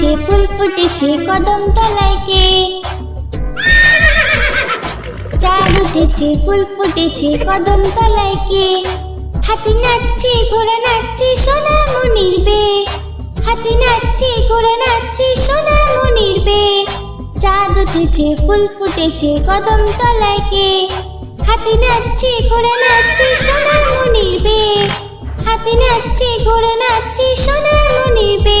উঠেছে ফুল ফুটেছে কদম তলায় কে? চাঁদ উঠেছে, ফুল ফুটেছে কদম তলায় কে? হাতি নাচছে, ঘোড়া নাচছে সোনা মনির বে হাতি নাচছে, ঘোড়া নাচছে সোনা মনির বে চাঁদ উঠেছে, ফুল ফুটেছে কদম তলায় কে? হাতি নাচছে, ঘোড়া নাচছে সোনা মনির বে হাতি নাচছে, ঘোড়া নাচছে সোনা মনির বে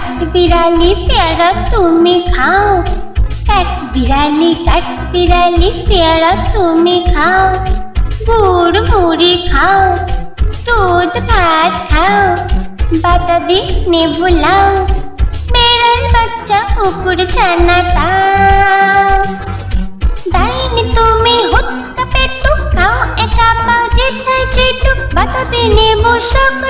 কাট বিড়ালি পেয়ারা তুমি খাও। কাট বিড়ালি কাট বিড়ালি পেয়ারা তুমি খাও। গুড় মুড়ি খাও, দুধ ভাত খাও বাতাবি নেবু লাও, বেড়াল বাচ্চা কুকুর ছানা তাও ডাইনি তুমি হুৎকা পেটু খাও, একা পাও যেথায় যেটু বাতাবি নেবু সকল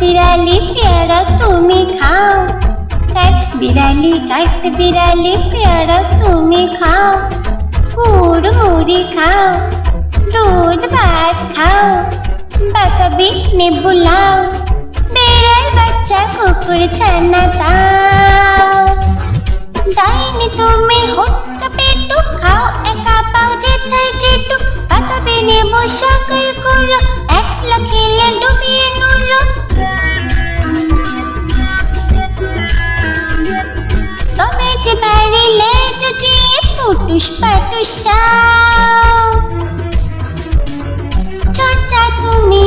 বিড়ালি পেয়ারা তুমি খাও। কাঠ বিড়ালি কাঠ বিড়ালি পেয়ারা তুমি খাও। গুড়, মুড়ি খাও। দুধ, ভাত খাও। বাতাবি নেবু লাও। বাচ্চা, কুকুর, ছানা তাও ডাইনি তুমি হুটকা পেটু, খাও, একা পাও যেথায় যেটু বাতাবি নেবু সকলগুলো পুটুস পাটুস চাও চোচা তুমি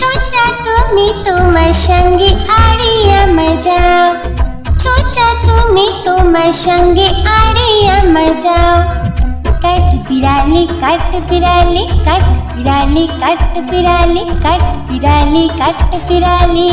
চোচা তুমি তোমার সঙ্গে আরে আমার যাও চোচা তুমি তোমার সঙ্গে আরে আমার যাও কাট বিড়ালি কাট বিড়ালি কাট বিড়ালি কাট বিড়ালি কাট বিড়ালি কাট বিড়ালি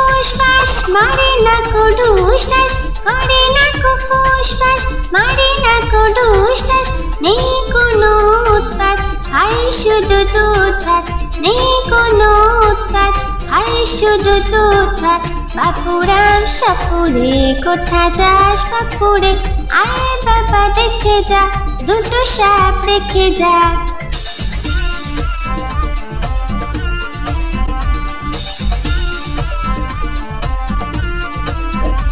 না কো ফুস ফাস মারে না কো ঢুস ঠাস করে না কো ফুস ফাস মারে না কো নেই কোনো উৎপাত, খাই শুধু দুধপাত নেই কোনো উৎপাত, খাই শুধু দুধপাত বাপুরাম সাপুরে কোথা যাস, বাপুরে, আয় বাবা দেখে যা, দুটো সাপ রেখে যা।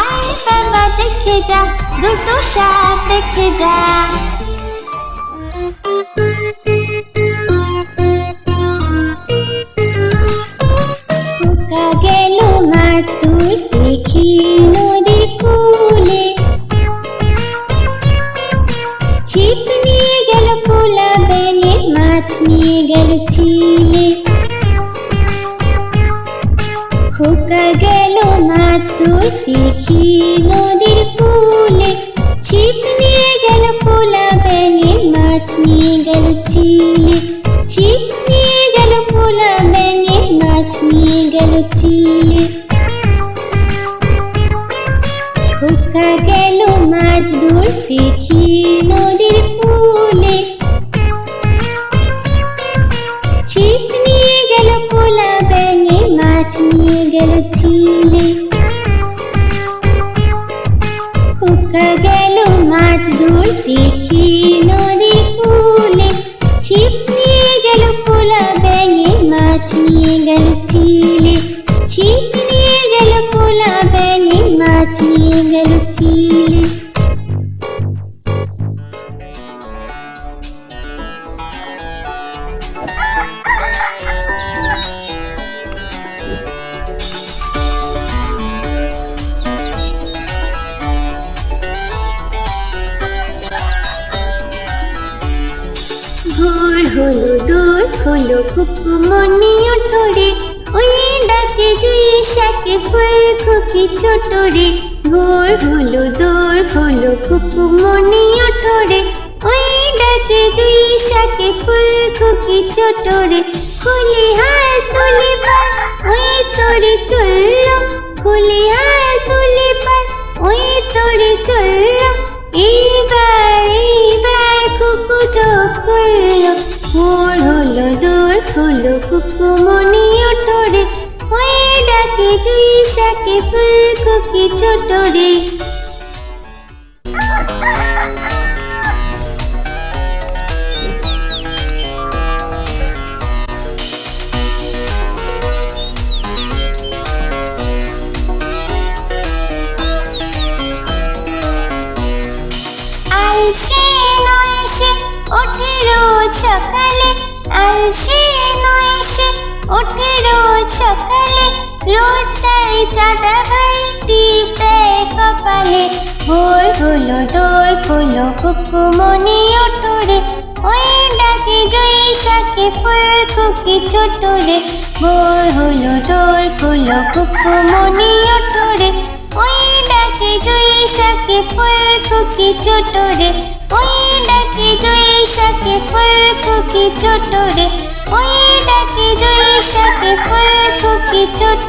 আয় বাবা দেখে যা দুটো সাপ রেখে যা গেল মাছ ধরতে খি নদীর কূলে। ছিপ নিয়ে গেল কোলা ব্যাঙে মাছ নিয়ে গেল চিলে। মাছ ধরতে খি নদীর কূলে ছিপ নিয়ে গেল কোলা ব্যাঙে, মাছ নিয়ে গেল চিলে। ছিপ নিয়ে গেল কোলা ব্যাঙে, মাছ নিয়ে গেল চিলে। খোকা গেল মাছ ধরতে খি মাছ নিয়ে গেল চিলে ছিপ নিয়ে গেল কোলা শাকে ফুল খুকি ছোট রে ভোর হলো দূর হলো কুকুমনি ওঠরে। ওই ডাকে জুই শাকে ফুল খুকি ছোট রে, খুলি হাল তুলি পাল ওই তোরে চলল। খুলি হাল তুলি পাল ওই তোরে চলল। এইবার এইবার কুকু চোখ খুললো। ভোর হলো দূর হলো কুকু মনি জুই শাকে ফুল খুকি ছোট রে। আলসে নয় সে ওঠে রোজ সকালে, আলসে নয় ওঠে রোজ সকালে, রোজ তাই চাঁদা ভাই টিপ কপালে, ভোর হলো দোর হলো কুকু মনে ওঠরে ওই ডাকে জয়ী শাকে, ফুল খুকি ছোট রে ভোর হলো দোর হলো কুকু মনে ওঠরে ওই ডাকে জয়ী শাকে, ফুল খুকি ছোট রে ওই ডাকে জয়ী শাকে, ফুল খুকি ছোট রে ওই ডাকে জয়ী শাকে, ফুল খুকি ছোট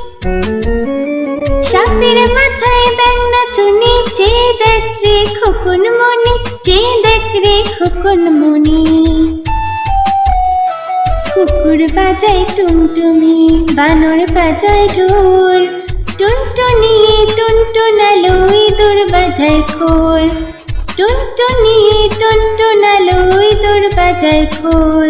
সাপের মাথায় ব্যাংনা চুনি, যে দেখ রে খোকন মনি, যে দেখ রে খোকন মনি। কুকুর বাজায় টুনটুমি বানর বাজায় ঢোল। টুনটুনি টুনটুনালো ইঁদুর বাজায় খোল। টুনটুনি টুনটুনালো ইঁদুর বাজায় খোল।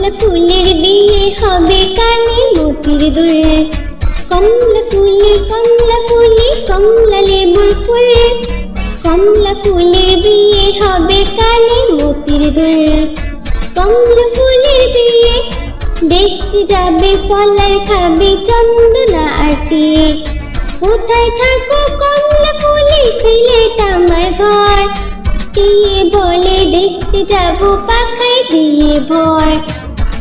কমলা ফুলের বিয়ে হবে কানে মতির দুল। কমলা ফুলে কমলা ফুলে, কমলা লেবুর ফুল। কমলা ফুলের বিয়ে হবে কানে মতির দুল। কমলা ফুলের বিয়ে, দেখতে যাবে, ফলার খাবে, চন্দনা আটিয়ে কোথায় থাকো কমলা ফুলে, সিলেট আমার ঘর। টিয়ে বলে দেখতে যাব, পাখায় দিয়ে ভর।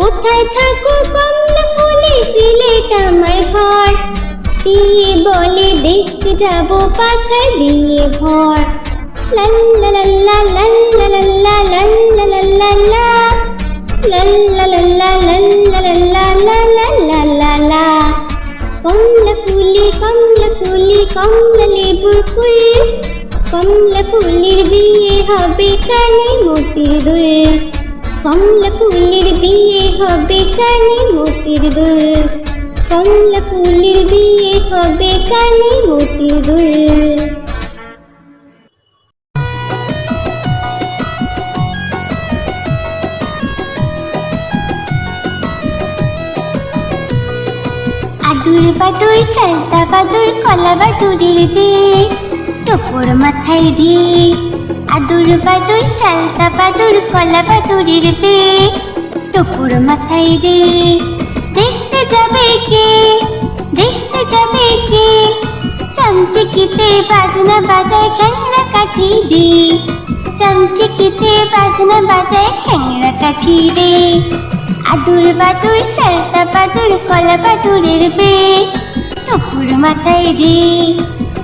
কোথায় থাকো কমলা ফুলে সিলেট আমার ঘর দিয়ে বলে দেখতে যাব পাখা দিয়ে ভর কমলা ফুলে কমলা লেবুর ফুল কমলা ফুলের বিয়ে হবে কানে মতির দুল কমলা ফুলের বিয়ে হবে কানে মতির দুল। কমলা ফুলের বিয়ে হবে কানে মতির দুল। আদুর বাদুর, চালতা বাদুর, কলা বাদুরের বিয়ে। তোপর মাথায় দিয়ে আদুর বাদুর, চালতা বাদুর, কলা বাদুরের বিয়ে তোপর মাথায় দিয়ে দেখতে যাবে কে? দেখতে যাবে কে? চামচিকিতে বাজনা বাজায়, খ্যাংরা কাঠি দে। চামচিকিতে বাজনা বাজায়, খ্যাংরা কাঠি দে। আদুর বাদুর, চালতা বাদুর, কলা বাদুরের বে টুকুর মাথায় দে।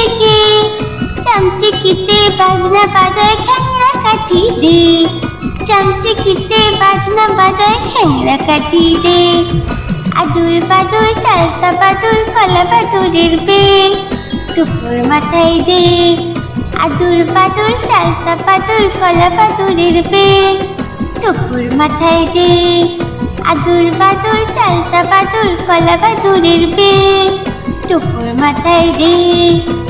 দেখতে যাবে কে? চামচিকিতে বাজনা বাজায় খ্যাংরা কাঠি দে। চামচিকিতে বাজনা বাজায় খ্যাংরা কাঠি দে। আদুর বাদুর, চালতা বাদুর, কলা বাদুরের বে। টুকুর মাথায় দে। আদুর বাদুর, চালতা বাদুর, কলা বাদুরের বে। টুকুর মাথায় দে। আদুর বাদুর, চালতা বাদুর, কলা বাদুরের বে। টুকুর মাথায় দে।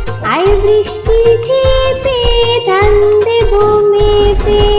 তাই বৃষ্টি চেপে ধান দেব মেপে।